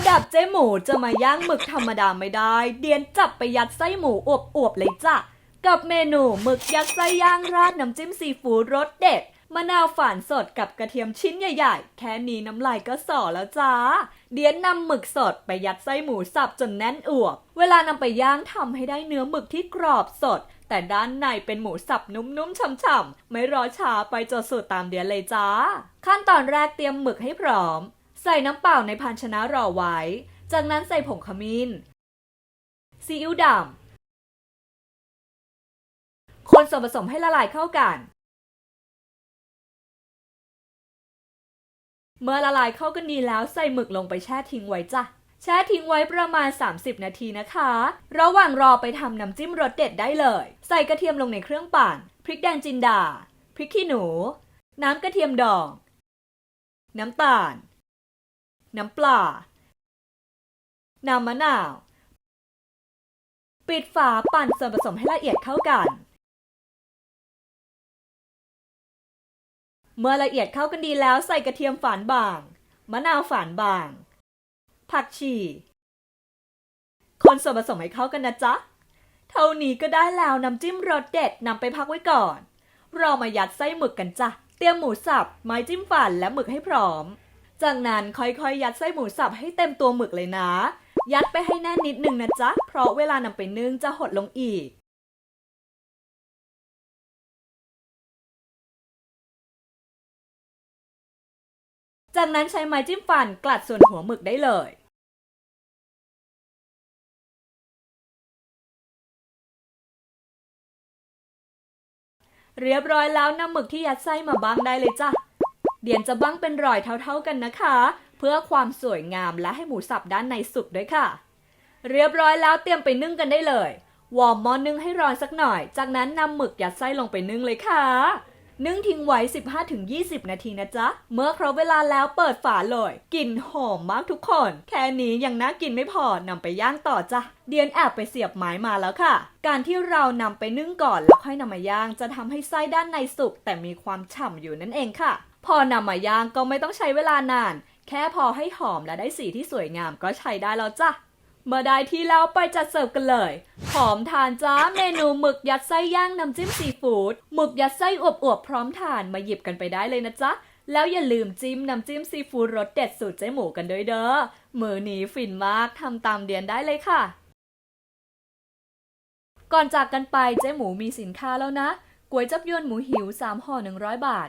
ระดับเจ๊หมูจะมาย่างหมึกธรรมดาไม่ได้ เดียนจับไปยัดไส้หมูอวบๆเลยจ้ะ กับเมนูหมึกยัดไส้ย่างราดน้ำจิ้มซีฟู้ดรสเด็ดมะนาวฝานสดกับกระเทียมชิ้นใหญ่ๆ แค่นี้น้ำลายก็สอแล้วจ้า เดียนนำหมึกสดไปยัดไส้หมูสับจนแน่นอวบ เวลานำไปย่างทำให้ได้เนื้อหมึกที่กรอบสด แต่ด้านในเป็นหมูสับนุ่มๆฉ่ำๆ ไม่รอช้าไปจดสูตรตามเดียนเลยจ้า ขั้นตอนแรกเตรียมหมึกให้พร้อม ใส่น้ำเปล่าในภาชนะรอไว้ จากนั้นใส่ผงขมิ้น ซีอิ๊วดำ คนส่วนผสมให้ละลายเข้ากัน เมื่อละลายเข้ากันดีแล้วใส่หมึกลงไปแช่ทิ้งไว้จ้ะ แช่ทิ้งไว้ประมาณ 30 นาทีนะคะ ระหว่างรอไปทำน้ำจิ้มรสเด็ดได้เลย ใส่กระเทียมลงในเครื่องปั่น พริกแดงจินดา พริกขี้หนู น้ำกระเทียมดอง น้ำตาล น้ำปลา น้ำมะนาว ปิดฝาปั่นส่วนผสมให้ละเอียดเข้ากัน เมื่อละเอียดเข้ากันดีแล้วใส่กระเทียมฝานบาง มะนาวฝานบาง ผักชีคนส่วนผสมให้เข้ากันนะจ๊ะ เท่านี้ก็ได้แล้วน้ำจิ้มรสเด็ดนำไปพักไว้ก่อน เรามายัดไส้หมึกกันจ้ะ เตรียมหมูสับ ไม้จิ้มฟันและหมึกให้พร้อม จากนั้นค่อยๆ ยัดไส้หมูสับให้เต็มตัวหมึกเลยนะ ยัดไปให้แน่นนิดนึงนะจ๊ะ เพราะเวลานำไปนึ่งจะหดลงอีก จากนั้นใช้ไม้จิ้มฟันกลัดส่วนหัวหมึกได้เลยเรียบร้อยแล้วนำหมึกที่ยัดไส้มาบ้างได้เลยจ้ะ เดี๋ยวจะบ้างเป็นรอยเท่าๆกันนะคะ เพื่อความสวยงามและให้หมูสับด้านในสุกด้วยค่ะ เรียบร้อยแล้วเตรียมไปนึ่งกันได้เลยวอร์มหม้อนึ่งให้ร้อนสักหน่อย จากนั้นนำหมึกยัดไส้ลงไปนึ่งเลยค่ะ นึ่งทิ้งไว้ 15-20 นาทีนะจ๊ะ เมื่อครบเวลาแล้วเปิดฝาเลยกลิ่นหอมมากทุกคน แค่นี้ยังน่ากินไม่พอนำไปย่างต่อจ้ะ เดียนแอบไปเสียบไม้มาแล้วค่ะ การที่เรานำไปนึ่งก่อนแล้วค่อยนำมาย่าง จะทำให้ไส้ด้านในสุกแต่มีความฉ่ำอยู่นั่นเองค่ะ พอนำมาย่างก็ไม่ต้องใช้เวลานาน แค่พอให้หอมและได้สีที่สวยงามก็ใช้ได้แล้วจ้ะ เมื่อได้ที่แล้วไปจัดเสิร์ฟกันเลย หอมทานจ้าเมนูหมึกยัดไส้ย่างน้ำจิ้มซีฟู้ดหมึกยัดไส้อวบๆพร้อมทานมาหยิบกันไปได้เลยนะจ๊ะแล้วอย่าลืมจิ้มน้ำจิ้มซีฟู้ดรสเด็ดสูตรเจ๊หมูกันด้วยเด้อ มือนี้ฟินมากทำตามเดียนได้เลยค่ะ ก่อนจากกันไปเจ๊หมูมีสินค้าแล้วนะ ก๋วยจับยวนหมูหิว 3ห่อ100 บาท